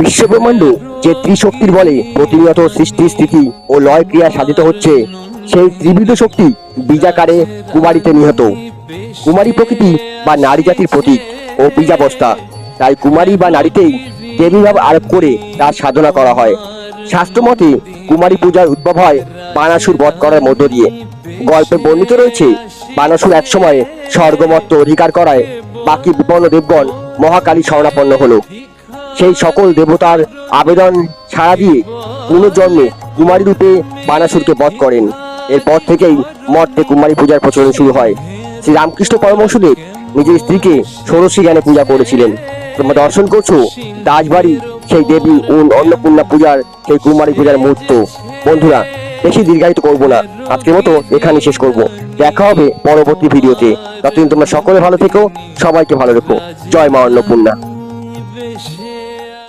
বিশ্বব্রহ্মাণ্ড যে ত্রিশক্তির বলে প্রতিনিয়ত সৃষ্টি, স্থিতি ও লয় ক্রিয়া সাধিত হচ্ছে, সেই ত্রিবিধ শক্তি বীজাকারে কুমারীতে নিহত। কুমারী প্রকৃতি বা নারী জাতির প্রতীক ও বীজাবস্থা তাই কুমারী বা নারীতেই দেবীভাব আরোপ করে তার সাধনা করা হয়। শাস্ত্রমতে কুমারী পূজার উদ্ভব হয় বানাসুর বধ করার মধ্য দিয়ে। গল্পে বর্ণিত রয়েছে, বানাসুর একসময় স্বর্গমত্ত অধিকার করায় বাকি বিপন্ন দেবগণ মহাকালী শরণাপন্ন হলো। সেই সকল দেবতার আবেদন ছাড়া দিয়ে পুনর্জন্মে কুমারী রূপে বানাসুরকে বধ করেন। এরপর থেকেই মর্তে কুমারী পূজার প্রচলন শুরু হয়। শ্রী রামকৃষ্ণ পরমহংসদেব নিজের স্ত্রীকে ষোড়শী জ্ঞানে পূজা করেছিলেন। তোমরা দর্শন করছ দাসবাড়ি সেই দেবী ও অন্নপূর্ণা পূজার সেই কুমারী পূজার মুহূর্ত। বন্ধুরা, বেশি দীর্ঘায়িত করব না। আজকের মতো এখানে শেষ করব। দেখা হবে পরবর্তী ভিডিওতে। ততদিন তোমরা সকলে ভালো থেকো, সবাইকে ভালো রেখো। জয় মা অন্নপূর্ণা। dia.